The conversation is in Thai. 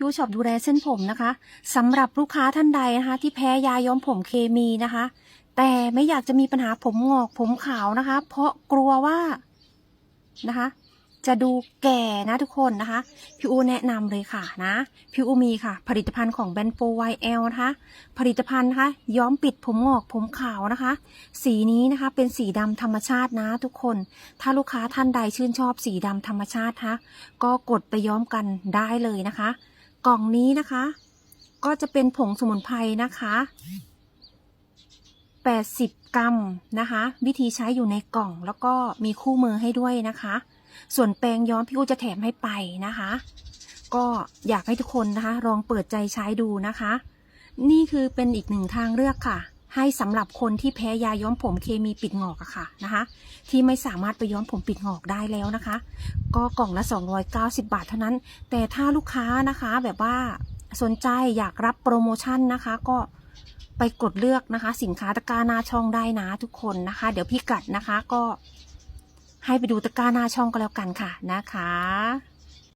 พี่อูชอบดูแลเส้นผมนะคะสำหรับลูกค้าท่านใดนะคะ ที่แพ้ยาย้อมผมเคมีนะคะ แต่ไม่อยากจะมีปัญหาผมงอกผมขาวนะคะ เพราะกลัวว่านะคะ จะดูแก่นะทุกคนนะคะพี่อูแนะนำเลยค่ะนะพี่อูมีค่ะ ผลิตภัณฑ์ของแบรนด์โปไวเอลนะคะผลิตภัณฑ์นะคะย้อมปิดผมงอกผมขาวนะคะ สีนี้นะคะเป็นสีดำธรรมชาตินะทุกคน ถ้าลูกค้าท่านใดชื่นชอบสีดำธรรมชาติะคะก็กดไปย้อมกันได้เลยนะคะ กล่องนี้นะคะ ก็จะเป็นผงสมุนไพรนะคะ 80 กรัมนะคะ วิธีใช้อยู่ในกล่องแล้วก็มีคู่มือให้ด้วยนะคะ ส่วนแปรงย้อมพี่อูจะแถมให้ไปนะคะ ก็อยากให้ทุกคนนะคะ ลองเปิดใจใช้ดูนะคะ นี่คือเป็นอีกหนึ่งทางเลือกค่ะ ให้สำหรับคนที่แพ้ยาย้อมผมเคมีปิดงอกอะค่ะนะคะที่ไม่สามารถไปย้อมผมปิดงอกได้แล้วนะคะ ก็กล่องละ 290 บาทเท่านั้น แต่ถ้าลูกค้านะคะแบบว่าสนใจอยากรับโปรโมชั่นนะคะก็ไปกดเลือกนะคะ สินค้าตะกร้าหน้าช่องได้นะทุกคนนะคะ เดี๋ยวพี่กัดนะคะก็ให้ไปดูตะกร้าหน้าช่องก็แล้วกันค่ะนะคะ